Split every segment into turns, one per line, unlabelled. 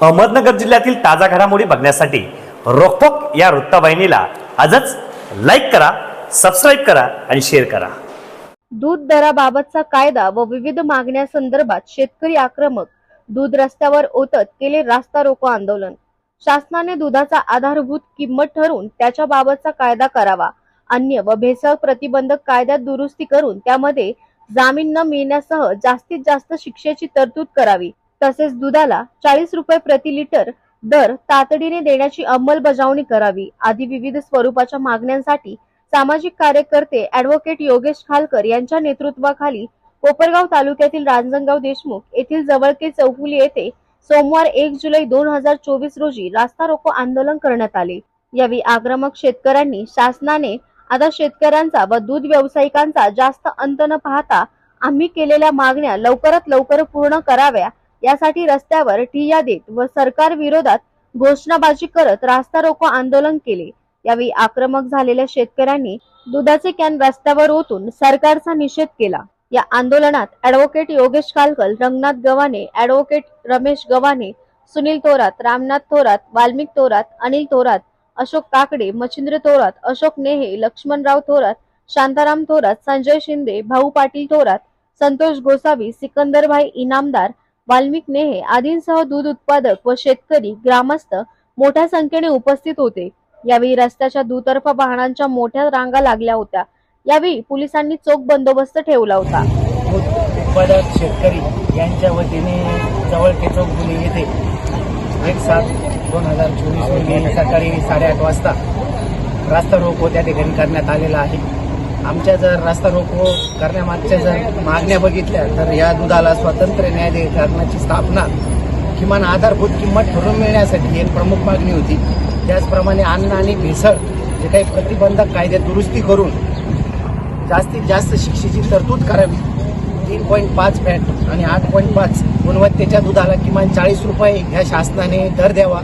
अहमदनगर जिल्ह्यातील ताजा घडामोडी बघण्यासाठी रोखोक या वृत्तवाहिनीला आजच लाईक करा सबस्क्राईब करा आणि शेअर करा.
दूध दराबाबतचा कायदा व विविध मागण्यासंदर्भात शेतकरी आक्रमक दूध रस्त्यावर ओतत केले रास्ता रोको आंदोलन. शासनाने दुधाचा आधारभूत किंमत ठरवून त्याच्या बाबतचा कायदा करावा. अन्य व भेसळ प्रतिबंधक कायद्यात दुरुस्ती करून त्यामध्ये जामीन न मिळण्यासह जास्तीत जास्त शिक्षेची तरतूद करावी. तसेच दुधाला चाळीस रुपये प्रति लिटर दर तातडीने देण्याची अंमलबजावणी करावी. आदी विविध स्वरूपाच्या मागण्यांसाठी सामाजिक कार्यकर्ते ऍडव्होकेट योगेश खालकर यांच्या नेतृत्वाखाली कोपरगाव तालुक्यातील रांजणगाव देशमुख येथील जवळके चौफुली येथे सोमवार एक जुलै दोन हजार चोवीस रोजी रास्ता रोको आंदोलन करण्यात आले. यावेळी आक्रमक शेतकऱ्यांनी शासनाने आता शेतकऱ्यांचा व दूध व्यावसायिकांचा जास्त अंत न पाहता आम्ही केलेल्या मागण्या लवकरात लवकर पूर्ण कराव्या यासाठी रस्त्यावर ठिय्या देत व सरकार विरोधात घोषणाबाजी करत रास्ता रोको आंदोलन केले. यावेळी आक्रमक झालेल्या शेतकऱ्यांनी दुधाचे कॅन रस्त्यावर ओतून सरकारचा निषेध केला. या आंदोलनात ऍडव्होकेट योगेश कालकल रंगनाथ गव्हाणे ऍडव्होकेट रमेश गव्हाणे सुनील थोरात रामनाथ थोरात वाल्मिक थोरात अनिल थोरात अशोक काकडे मच्छिंद्र थोरात अशोक नेहे लक्ष्मणराव थोरात शांताराम थोरात संजय शिंदे भाऊ पाटील थोरात संतोष गोसावी सिकंदरभाई इनामदार वाल्मिक नेहे आदींसह दूध उत्पादक व शेतकरी ग्रामस्थ मोठ्या संख्येने उपस्थित होते. यावेळी रस्त्याच्या दुतर्फा वाहनांच्या मोठ्या रांगा लागल्या होत्या. यावेळी पोलिसांनी चोख बंदोबस्त ठेवला होता.
उत्पादक शेतकरी यांच्या वतीने जवळ चौगुली येथे एक सात दोन हजार चोवीस रोजी सकाळी साडेआठ वाजता रास्ता रोको त्या ठिकाणी करण्यात आलेला आहे. आमच्या जर रास्ता रोको करण्यामागच्या जर मागण्या बघितल्या तर या दुधाला स्वातंत्र्य न्यायाधिकरणाची स्थापना किमान आधारभूत किंमत ठरवून मिळण्यासाठी एक प्रमुख मागणी होती. त्याचप्रमाणे अन्न आणि भेसळ जे काही प्रतिबंधक कायदे दुरुस्ती करून जास्तीत जास्त शिक्षेची तरतूद करावी. तीन पॉईंट पाच फॅट आणि आठ पॉईंट पाच गुणवत्तेच्या दुधाला किमान चाळीस रुपये ह्या शासनाने दर द्यावा.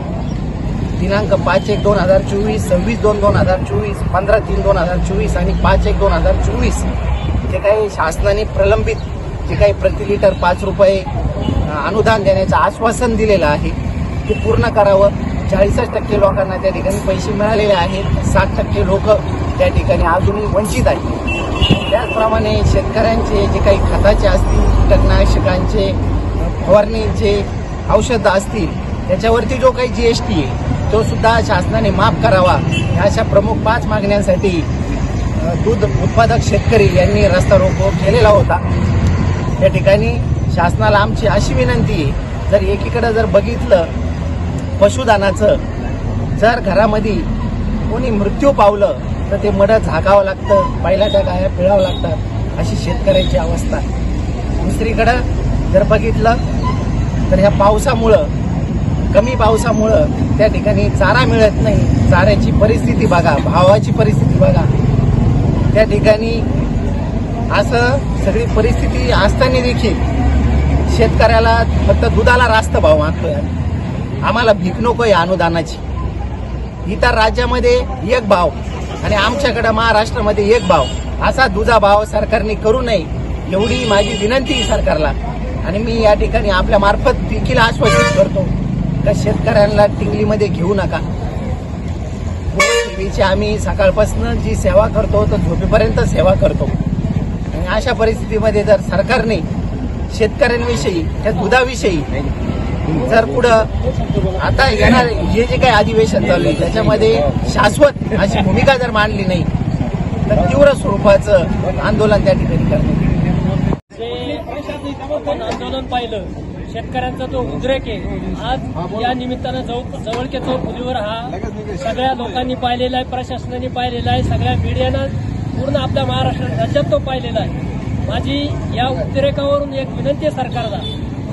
दिनांक पाच एक दोन हजार चोवीस सव्वीस दोन दोन हजार चोवीस पंधरा तीन दोन हजार चोवीस आणि पाच एक दोन हजार चोवीस. जे काही शासनाने प्रलंबित जे काही प्रति लिटर पाच रुपये अनुदान देण्याचं आश्वासन दिलेलं आहे ते पूर्ण करावं. चाळीसच टक्के लोकांना त्या ठिकाणी पैसे मिळालेले आहेत. साठ टक्के लोक त्या ठिकाणी अजूनही वंचित आहेत. त्याचप्रमाणे शेतकऱ्यांचे जे काही खताचे असतील कीटकनाशकांचे फवारणीचे औषधं असतील त्याच्यावरती जो काही जी एस टी आहे तो सुद्धा शासनाने माफ करावा अशा प्रमुख पाच मागण्यांसाठी दूध उत्पादक शेतकरी यांनी रस्ता रोको केलेला होता. त्या ठिकाणी शासनाला आमची अशी विनंती आहे जर एकीकडे जर बघितलं पशुदानाचं जर घरामध्ये कोणी मृत्यू पावलं तर ते मड झाकावं लागतं बैलाच्या गाया पिळावं लागतात अशी शेतकऱ्यांची अवस्था दुसरीकडं जर बघितलं तर ह्या पावसामुळं कमी पावसामुळं त्या ठिकाणी चारा मिळत नाही. चाऱ्याची परिस्थिती बघा भावाची परिस्थिती बघा. त्या ठिकाणी असं सगळी परिस्थिती असताना देखील शेतकऱ्याला फक्त दुधाला रास्त भाव मागतोय आम्हाला भीक नको आहे अनुदानाची. इतर राज्यामध्ये एक भाव आणि आमच्याकडे महाराष्ट्रामध्ये एक भाव. असा दुधा भाव सरकारने करू नये एवढी माझी विनंती सरकारला. आणि मी या ठिकाणी आपल्या मार्फत देखील आश्वासित करतो. का शेतकऱ्यांना टिंगलीमध्ये घेऊ नका. देवीची आम्ही सकाळपासून जी सेवा करतो तर झोपेपर्यंत सेवा करतो. आणि अशा परिस्थितीमध्ये जर सरकारने शेतकऱ्यांविषयी त्या दुधाविषयी जर पुढं आता येणार हे जे काही अधिवेशन चालू आहे त्याच्यामध्ये शाश्वत अशी भूमिका जर मांडली नाही तर तीव्र स्वरूपाचं आंदोलन त्या ठिकाणी
करतो आंदोलन पाहिलं शेतकऱ्यांचा जो उद्रेक आहे. आज या निमित्तानं जवळ जवळच्या चौफुलीवर हा सगळ्या लोकांनी पाहिलेला आहे प्रशासनाने पाहिलेला आहे सगळ्या मीडियानं पूर्ण आपल्या महाराष्ट्र राज्यात तो पाहिलेला आहे. माझी या उद्रेकावरून एक विनंती आहे सरकारला.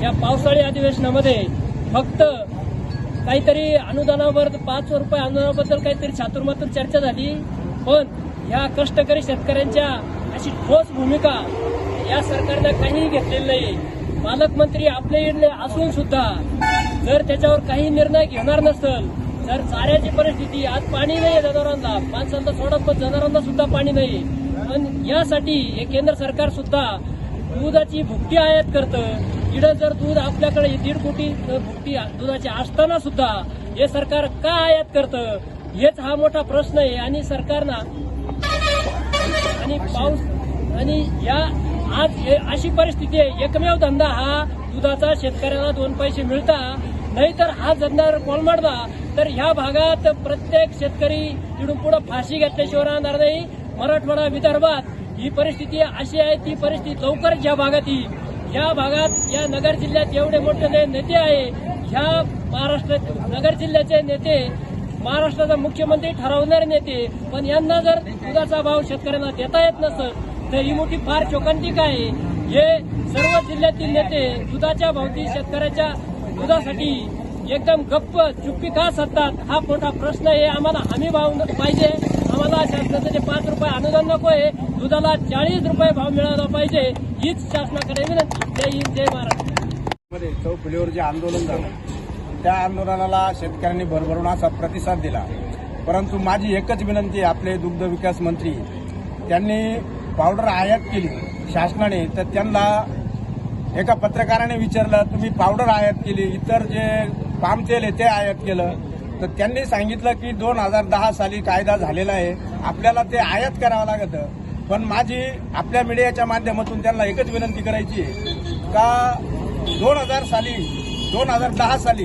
या पावसाळी अधिवेशनामध्ये फक्त काहीतरी अनुदानावर पाच रुपये अनुदानाबद्दल काहीतरी चातुर्मातून चर्चा झाली पण ह्या कष्टकरी शेतकऱ्यांच्या अशी ठोस भूमिका या सरकारनं काहीही घेतलेली नाही पालकमंत्री आपले इडले असून सुद्धा जर त्याच्यावर काही निर्णय घेणार नसेल जर चाऱ्याची परिस्थिती आज पाणी नाही जनावरांना माणसांना सोडत पण जनावरांना सुद्धा पाणी नाही पण यासाठी हे केंद्र सरकार सुद्धा दुधाची भुकटी आयात करतं. इडं जर दूध आपल्याकडे दीड कोटी भुकटी दुधाची असताना सुद्धा हे सरकार का आयात करतं? हेच हा मोठा प्रश्न आहे आणि सरकारनं आणि पाऊस आणि या आज हे अशी परिस्थिती आहे एकमेव धंदा हा दुधाचा शेतकऱ्याला दोन पैसे मिळता नाहीतर हा धंदा कोलमडला तर ह्या भागात प्रत्येक शेतकरी तिडून पुढे फाशी घेतल्याशिवाय राहणार नाही. मराठवाडा विदर्भात ही परिस्थिती अशी आहे ती परिस्थिती लवकरच ज्या भागात येईल. या भागात या नगर जिल्ह्यात एवढे मोठे नेते आहे ह्या महाराष्ट्र नगर जिल्ह्याचे नेते महाराष्ट्राचा मुख्यमंत्री ठरवणारे नेते पण यांना जर दुधाचा भाव शेतकऱ्यांना देता येत नसत तर ही मोठी फार चोकांतिक आहे. हे सर्व जिल्ह्यातील नेते दुधाच्या भावती शेतकऱ्याच्या दुधासाठी एकदम गप्प चुप्पी का सत्तात हा मोठा प्रश्न आहे. आम्हाला हमी भाव पाहिजे. आम्हाला शासनाचं जे पाच रुपये अनुदान नको आहे. दुधाला चाळीस रुपये भाव मिळाला पाहिजे. हीच शासनाकडे विनंती. जय हिंद जय महाराष्ट्र
चौफुलीवर जे आंदोलन झालं त्या आंदोलनाला शेतकऱ्यांनी भरभरून असा प्रतिसाद दिला. परंतु माझी एकच विनंती आपले दुग्ध विकास मंत्री त्यांनी पावडर आयात केली शासनाने तर त्यांना एका पत्रकाराने विचारलं तुम्ही पावडर आयात केली इतर जे पाम तेल आहे ते आयात केलं. तर त्यांनी सांगितलं की दोन हजार दहा साली कायदा झालेला आहे आपल्याला ते आयात करावं लागतं. पण माझी आपल्या मीडियाच्या माध्यमातून त्यांना एकच विनंती करायची आहे का दोन हजार साली दोन हजार दहा साली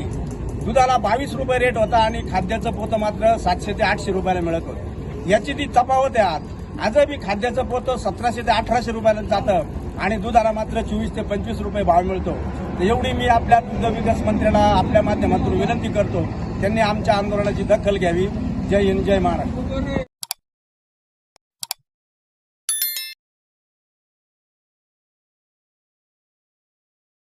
दुधाला बावीस रुपये रेट होता आणि खाद्याचं पोतं मात्र सातशे ते आठशे रुपयाला मिळत होतं. याची ती तपावत आहे आज. आजही खाद्याचं पोतं सतराशे ते अठराशे रुपयाला जातं आणि दुधाला मात्र चोवीस ते पंचवीस रुपये भाव मिळतो. तर एवढी मी आपल्या दुग्ध विकास मंत्र्याला आपल्या माध्यमातून विनंती करतो. त्यांनी आमच्या आंदोलनाची दखल घ्यावी. जय हिंद जय महाराष्ट्र.